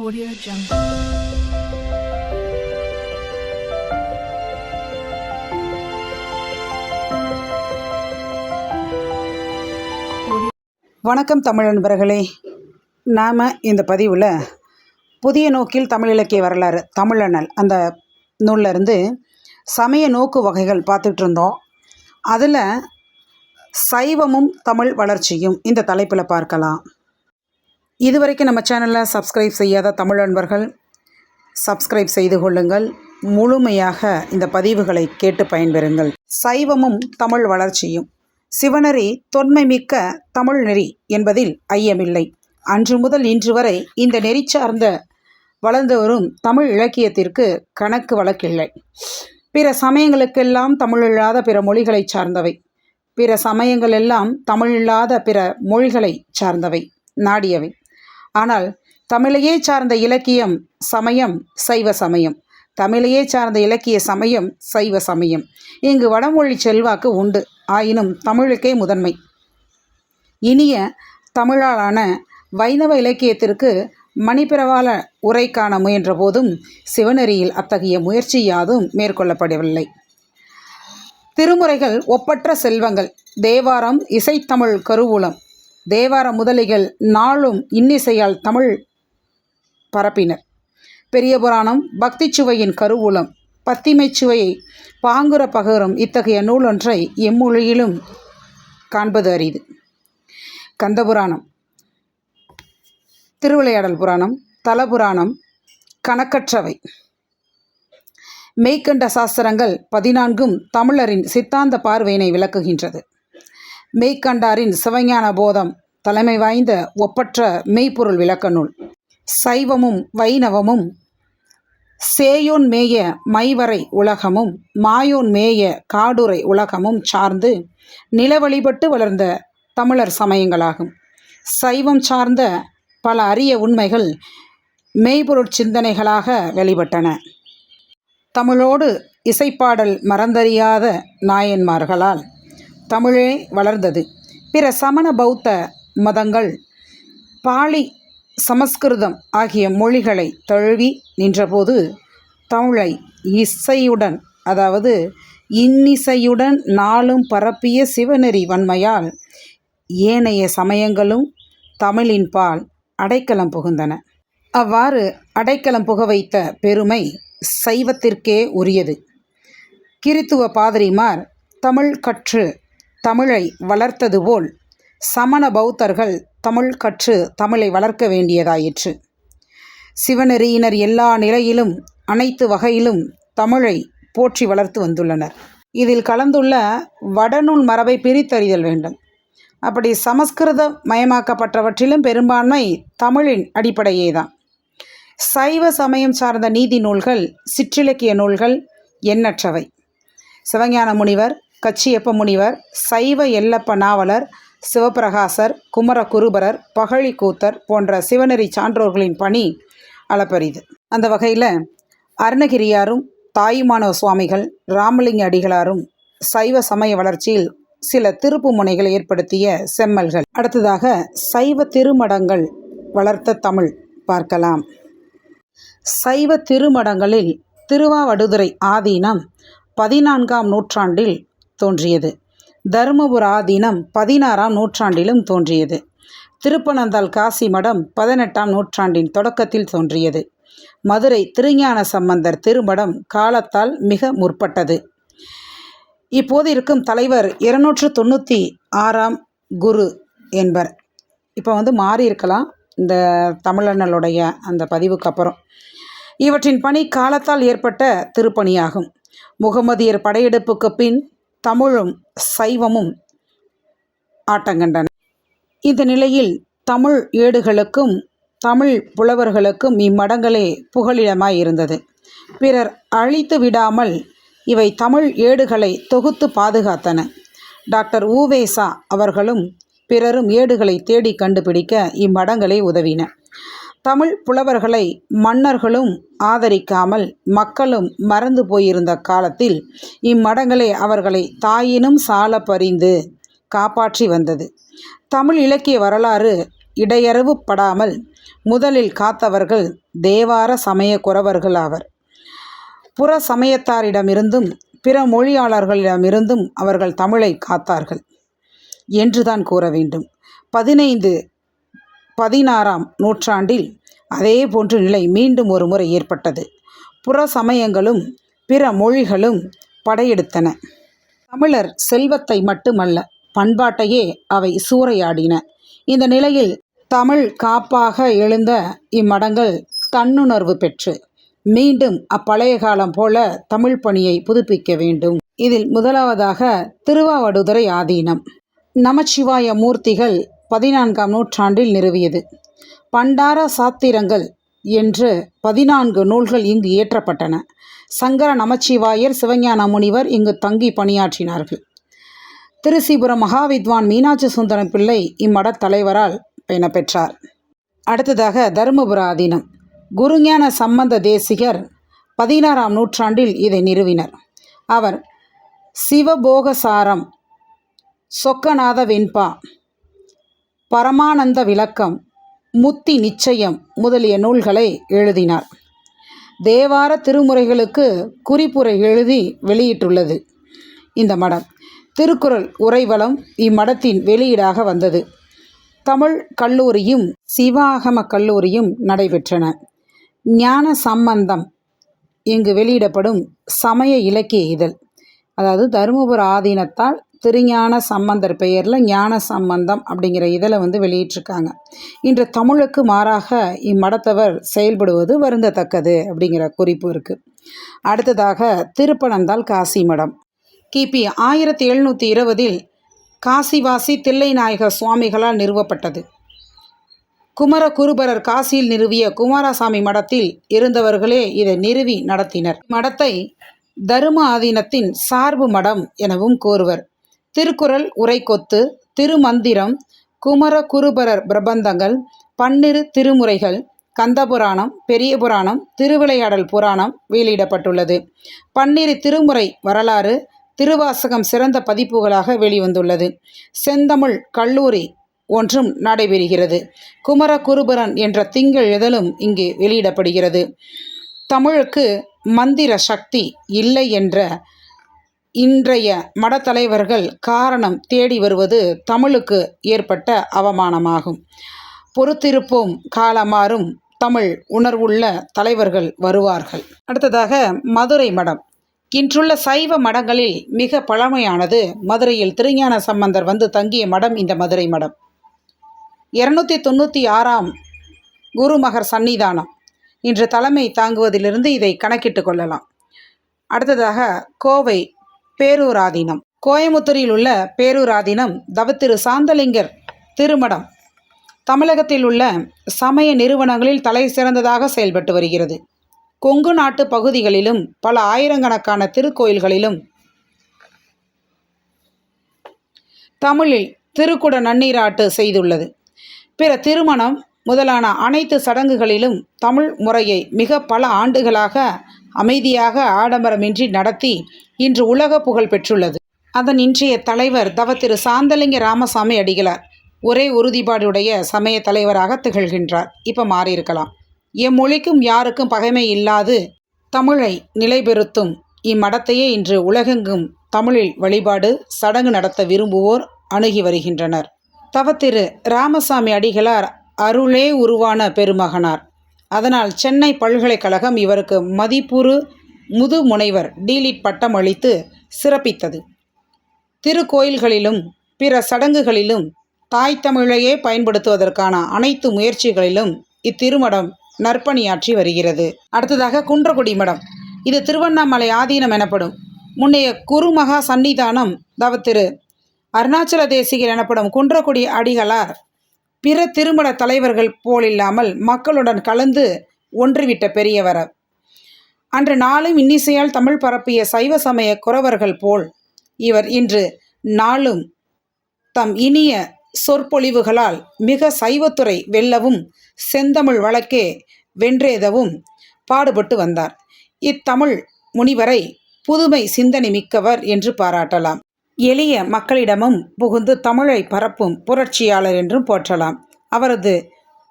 Audio Jungle. வணக்கம் தமிழ் நண்பர்களே. நாம் இந்த பதிவில் புதிய நோக்கில் தமிழ் இலக்கிய வரலாறு தமிழனல் அந்த நூல்லிருந்து சமய நோக்கு வகைகள் பார்த்துட்டு இருந்தோம். அதில் சைவமும் தமிழ் வளர்ச்சியும் இந்த தலைப்பில் பார்க்கலாம். இதுவரைக்கும் நம்ம சேனலை சப்ஸ்கிரைப் செய்யாத தமிழ் நண்பர்கள் சப்ஸ்கிரைப் செய்து கொள்ளுங்கள். முழுமையாக இந்த பதிவுகளை கேட்டு பயன்பெறுங்கள். சைவமும் தமிழ் வளர்ச்சியும். சிவநெறி தொன்மை மிக்க தமிழ் நெறி என்பதில் ஐயமில்லை. அன்று முதல் இன்று வரை இந்த நெறி சார்ந்த வளர்ந்து வரும் தமிழ் இலக்கியத்திற்கு கணக்கு வழக்கில்லை. பிற சமயங்களுக்கெல்லாம் தமிழ் இல்லாத பிற மொழிகளை சார்ந்தவை. பிற சமயங்கள் எல்லாம் தமிழ் இல்லாத பிற மொழிகளை சார்ந்தவை. நாடியவை. ஆனால் தமிழையே சார்ந்த இலக்கியம் சமயம் சைவ சமயம். தமிழையே சார்ந்த இலக்கிய சமயம் சைவ சமயம். இங்கு வடமொழி செல்வாக்கு உண்டு. ஆயினும் தமிழுக்கே முதன்மை. இனிய தமிழாலான வைணவ இலக்கியத்திற்கு மணிப்பிரவால உரை காண முயன்ற போதும் சிவநெறியில் அத்தகைய முயற்சி யாதும் மேற்கொள்ளப்படவில்லை. திருமுறைகள் ஒப்பற்ற செல்வங்கள். தேவாரம் இசைத்தமிழ் கருவூலம். தேவார முதலிகள் நாளும் இன்னிசையால் தமிழ் பரப்பினர். பெரிய புராணம் பக்தி சுவையின் கருவூலம் பத்திமை சுவையை பாங்குற பகரும் இத்தகைய நூலொன்றை எம்மொழியிலும் காண்பது அரிது. கந்தபுராணம் திருவிளையாடல் புராணம் தலபுராணம் கணக்கற்றவை. மெய்க்கண்ட சாஸ்திரங்கள் பதினான்கும் தமிழரின் சித்தாந்த பார்வையினை விளக்குகின்றது. மெய்க்கண்டாரின் சிவஞான போதம் தலைமை வாய்ந்த ஒப்பற்ற மெய்ப்பொருள் விளக்க நூல் சைவமும் வைணவமும் சேயோன் மேய மைவரை உலகமும் மாயோன் மேய காடுரை உலகமும் சார்ந்து நில வழிபட்டு வளர்ந்த தமிழர் சமயங்களாகும். சைவம் சார்ந்த பல அரிய உண்மைகள் மெய்ப்பொருட் சிந்தனைகளாக வெளிப்பட்டன. தமிழோடு இசைப்பாடல் மறந்தறியாத நாயன்மார்களால் தமிழே வளர்ந்தது. பிற சமண பௌத்த மதங்கள் பாலி சமஸ்கிருதம் ஆகிய மொழிகளை தழுவி நின்றபோது தமிழை இசையுடன் அதாவது இன்னிசையுடன் நாளும் பரப்பிய சிவநெறி வன்மையால் ஏனைய சமயங்களும் தமிழின் பால் அடைக்கலம் புகுந்தன. அவ்வாறு அடைக்கலம் புக வைத்த பெருமை சைவத்திற்கே உரியது. கிறித்துவ பாதிரிமார் தமிழ் கற்று தமிழை வளர்த்தது போல் சமண பௌத்தர்கள் தமிழ் கற்று தமிழை வளர்க்க வேண்டியதாயிற்று. சிவநெறியினர் எல்லா நிலையிலும் அனைத்து வகையிலும் தமிழை போற்றி வளர்த்து வந்துள்ளனர். இதில் கலந்துள்ள வடநூல் மரபை பிரித்தறிதல் வேண்டும். அப்படி சமஸ்கிருத மயமாக்கப்பட்டவற்றிலும் பெரும்பான்மை தமிழின் அடிப்படையே தான் சைவ சமயம் சார்ந்த நீதி நூல்கள் சிற்றிலக்கிய நூல்கள் எண்ணற்றவை. சிவஞான முனிவர் கச்சியப்ப முனிவர் சைவ எல்லப்ப நாவலர் சிவபிரகாசர் குமர குருபரர் பகழி கூத்தர் போன்ற சிவநெறி சான்றோர்களின் பணி அளப்பரிது. அந்த வகையில் அருணகிரியாரும் தாயுமானவ சுவாமிகள் ராமலிங்க அடிகளாரும் சைவ சமய வளர்ச்சியில் சில திருப்பு முனைகளை ஏற்படுத்திய செம்மல்கள். அடுத்ததாக சைவ திருமடங்கள் வளர்த்த தமிழ் பார்க்கலாம். சைவ திருமடங்களில் திருவாவடுதுறை ஆதீனம் பதினான்காம் நூற்றாண்டில் தோன்றியது. தருமபுர ஆதீனம் பதினாறாம் நூற்றாண்டிலும் தோன்றியது. திருப்பனந்தாள் காசி மடம் பதினெட்டாம் நூற்றாண்டின் தொடக்கத்தில் தோன்றியது. மதுரை திருஞான சம்பந்தர் திருமடம் காலத்தால் மிக முற்பட்டது. இப்போது இருக்கும் தலைவர் இருநூற்று தொண்ணூற்றி ஆறாம் குரு என்பர். இப்போ வந்து மாறி இருக்கலாம். இந்த தமிழர்களுடைய அந்த பதிவுக்கு அப்புறம். இவற்றின் பணி காலத்தால் ஏற்பட்ட திருப்பணியாகும். முகமதியர் படையெடுப்புக்கு பின் தமிழும் சைவமும் ஆட்டங்கண்டன. இந்த நிலையில் தமிழ் ஏடுகளுக்கும் தமிழ் புலவர்களுக்கும் இம்மடங்களே புகலிடமாய் இருந்தது. பிறர் அழித்து விடாமல் இவை தமிழ் ஏடுகளை தொகுத்து பாதுகாத்தன. டாக்டர் ஊவேசா அவர்களும் பிறரும் ஏடுகளை தேடி கண்டுபிடிக்க இம்மடங்களே உதவின. தமிழ் புலவர்களை மன்னர்களும் ஆதரிக்காமல் மக்களும் மறந்து போயிருந்த காலத்தில் இம்மடங்களே அவர்களை தாயினும் சால பறிந்து காப்பாற்றி வந்தது. தமிழ் இலக்கிய வரலாறு இடையறவு படாமல் முதலில் காத்தவர்கள் தேவார சமய குறவர்கள் ஆவர். புற சமயத்தாரிடமிருந்தும் பிற மொழியாளர்களிடமிருந்தும் அவர்கள் தமிழை காத்தார்கள். என்றுதான் கூற வேண்டும். பதினைந்து பதினாறாம் நூற்றாண்டில் அதே போன்ற நிலை மீண்டும் ஒரு முறை ஏற்பட்டது. புற சமயங்களும் பிற மொழிகளும் படையெடுத்தன. தமிழர் செல்வத்தை மட்டுமல்ல பண்பாட்டையே அவை சூறையாடின. இந்த நிலையில் தமிழ் காப்பாக எழுந்த இம்மடங்கள் தன்னுணர்வு பெற்று மீண்டும் அப்பழைய காலம் போல தமிழ் பணியை புதுப்பிக்க வேண்டும். இதில் முதலாவதாக திருவாவடுதுறை ஆதீனம். நமச்சிவாய மூர்த்திகள் பதினான்காம் நூற்றாண்டில் நிறுவியது. பண்டார சாத்திரங்கள் என்று பதினான்கு நூல்கள் இங்கு இயற்றப்பட்டன. சங்கர நமச்சிவாயர் சிவஞான முனிவர் இங்கு தங்கி பணியாற்றினார்கள். திருசிபுரம் மகாவித்வான் மீனாட்சி சுந்தரம் பிள்ளை இம்மடத் தலைவரால் பெற்றார் அடுத்ததாக தருமபுர ஆதீனம் குருஞான சம்பந்த தேசிகர் பதினாறாம் நூற்றாண்டில் இதை நிறுவினர். அவர் சிவபோகசாரம் சொக்கநாத வெண்பா பரமானந்த விளக்கம் முத்தி நிச்சயம் முதலிய நூல்களை எழுதினார். தேவார திருமுறைகளுக்கு குறிப்புரை எழுதி வெளியிட்டுள்ளது. இந்த மடம் திருக்குறள் உரைவலம் இம்மடத்தின் வெளியீடாக வந்தது. தமிழ் கல்லூரியும் சிவாகம கல்லூரியும் நடைபெற்றன. ஞான சம்பந்தம் இங்கு வெளியிடப்படும் சமய இலக்கிய இதழ் அதாவது தருமபுர ஆதீனத்தால் திருஞான சம்பந்தர் பெயரில் ஞான சம்பந்தம் அப்படிங்கிற இதழை வந்து வெளியிட்டிருக்காங்க. இன்று தமிழுக்கு மாறாக இம்மடத்தவர் செயல்படுவது வருந்தத்தக்கது அப்படிங்கிற குறிப்பு இருக்குது அடுத்ததாக திருப்பனந்தாள் காசி மடம். கிபி ஆயிரத்தி எழுநூற்றி இருபதில் காசிவாசி தில்லைநாயகர் சுவாமிகளால் நிறுவப்பட்டது. குமர குருபரர் காசியில் நிறுவிய குமாரசாமி மடத்தில் இருந்தவர்களே இதை நிறுவி நடத்தினர். மடத்தை தரும ஆதீனத்தின் சார்பு மடம் எனவும் கூறுவர். திருக்குறள் உரைக்கொத்து திருமந்திரம் குமர குருபரர் பிரபந்தங்கள் பன்னிரு திருமுறைகள் கந்தபுராணம் பெரிய புராணம் திருவிளையாடல் புராணம் வெளியிடப்பட்டுள்ளது. பன்னிரு திருமுறை வரலாறு திருவாசகம் சிறந்த பதிப்புகளாக வெளிவந்துள்ளது. செந்தமிழ் கல்லூரி ஒன்றும் நடைபெறுகிறது. குமர குருபரன் என்ற திங்கள் இதழும் இங்கு வெளியிடப்படுகிறது. தமிழுக்கு மந்திர சக்தி இல்லை என்ற இன்றைய மடத்தலைவர்கள் காரணம் தேடி வருவது தமிழுக்கு ஏற்பட்ட அவமானமாகும். பொறுத்திருப்போம் காலமாறும் தமிழ் உணர்வுள்ள தலைவர்கள் வருவார்கள். அடுத்ததாக மதுரை மடம். இன்றுள்ள சைவ மடங்களில் மிக பழமையானது மதுரையில் திருஞான சம்பந்தர் வந்து தங்கிய மடம் இந்த மதுரை மடம். இருநூத்தி தொண்ணூற்றி ஆறாம் குருமகர் சன்னிதானம் இன்று தலைமை தாங்குவதிலிருந்து இதை கணக்கிட்டு கொள்ளலாம். அடுத்ததாக கோவை பேரூராதீனம். கோயமுத்தூரில் உள்ள பேரூராதீனம் தவத்திரு சாந்தலிங்கர் திருமடம். தமிழகத்தில் உள்ள சமய நிறுவனங்களில் தலை சிறந்ததாக செயல்பட்டு வருகிறது. கொங்கு நாட்டு பகுதிகளிலும் பல ஆயிரக்கணக்கான திருக்கோயில்களிலும் தமிழில் திருக்குட நன்னீராட்டு செய்துள்ளது. பிற திருமணம் முதலான அனைத்து சடங்குகளிலும் தமிழ் முறையை மிக பல ஆண்டுகளாக அமைதியாக ஆடம்பரமின்றி நடத்தி இன்று உலக புகழ் பெற்றுள்ளது. அதன் இன்றைய தலைவர் தவ திரு சாந்தலிங்க ராமசாமி அடிகளார். ஒரே உறுதிப்பாடுடைய சமய தலைவராக திகழ்கின்றார். இப்போ மாறியிருக்கலாம். எம்மொழிக்கும் யாருக்கும் பகைமை இல்லாது தமிழை நிலைபெறுத்தும் இம்மடத்தையே இன்று உலகெங்கும் தமிழில் வழிபாடு சடங்கு நடத்த விரும்புவோர் அணுகி வருகின்றனர். தவ திரு ராமசாமி அடிகளார் அருளே உருவான பெருமகனார். அதனால் சென்னை பல்கலைக்கழகம் இவருக்கு மதிப்புறு முது முனைவர் டீலிட் பட்டம் அளித்து சிறப்பித்தது. திருக்கோயில்களிலும் பிற சடங்குகளிலும் தாய் தமிழையே பயன்படுத்துவதற்கான அனைத்து முயற்சிகளிலும் இத்திருமடம் நற்பணியாற்றி வருகிறது. அடுத்ததாக குன்றக்குடி மடம். இது திருவண்ணாமலை ஆதீனம் எனப்படும். முன்னைய குருமகா சந்நிதானம் தவத்திரு அருணாச்சல தேசிகர் எனப்படும் குன்றக்குடி அடிகளார் பிற திருமண தலைவர்கள் போலில்லாமல் மக்களுடன் கலந்து ஒன்றுவிட்ட பெரியவர் அன்று நாளும் இன்னிசையால் தமிழ் பரப்பிய சைவ சமய குறவர்கள் போல் இவர் இன்று நாளும் தம் இனிய சொற்பொழிவுகளால் மிக சைவத்துறை வெல்லவும் செந்தமிழ் வழக்கே வென்றேதவும் பாடுபட்டு வந்தார். இத்தமிழ் முனிவரை புதுமை சிந்தனை மிக்கவர் என்று பாராட்டலாம். எளிய மக்களிடமும் புகுந்து தமிழை பரப்பும் புரட்சியாளர் என்றும் போற்றலாம். அவரது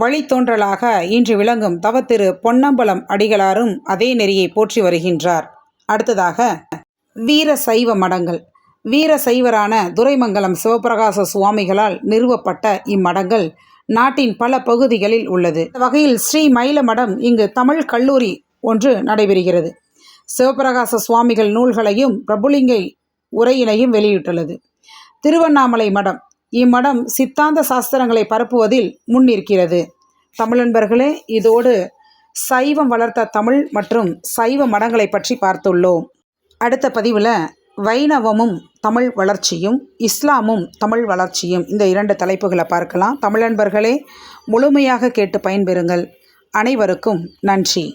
வழித்தோன்றலாக இன்று விளங்கும் தவத்திரு பொன்னம்பலம் அடிகளாரும் அதே நெறியை போற்றி வருகின்றார். அடுத்ததாக வீர சைவ மடங்கள். வீர சைவரான துரைமங்கலம் சிவபிரகாச சுவாமிகளால் நிறுவப்பட்ட இம்மடங்கள் நாட்டின் பல பகுதிகளில் உள்ளது. வகையில் ஸ்ரீ மயில மடம் இங்கு தமிழ் கல்லூரி ஒன்று நடைபெறுகிறது. சிவபிரகாச சுவாமிகள் நூல்களையும் பிரபுலிங்கை உரையினையும் வெளியிட்டுள்ளது. திருவண்ணாமலை மடம் இம்மடம் சித்தாந்த சாஸ்திரங்களை பரப்புவதில் முன்னிற்கிறது. தமிழன்பர்களே இதோடு சைவம் வளர்த்த தமிழ் மற்றும் சைவ மடங்களை பற்றி பார்த்துள்ளோம். அடுத்த பதிவில் வைணவமும் தமிழ் வளர்ச்சியும் இஸ்லாமும் தமிழ் வளர்ச்சியும் இந்த இரண்டு தலைப்புகளை பார்க்கலாம். தமிழன்பர்களே முழுமையாக கேட்டு பயன்பெறுங்கள். அனைவருக்கும் நன்றி.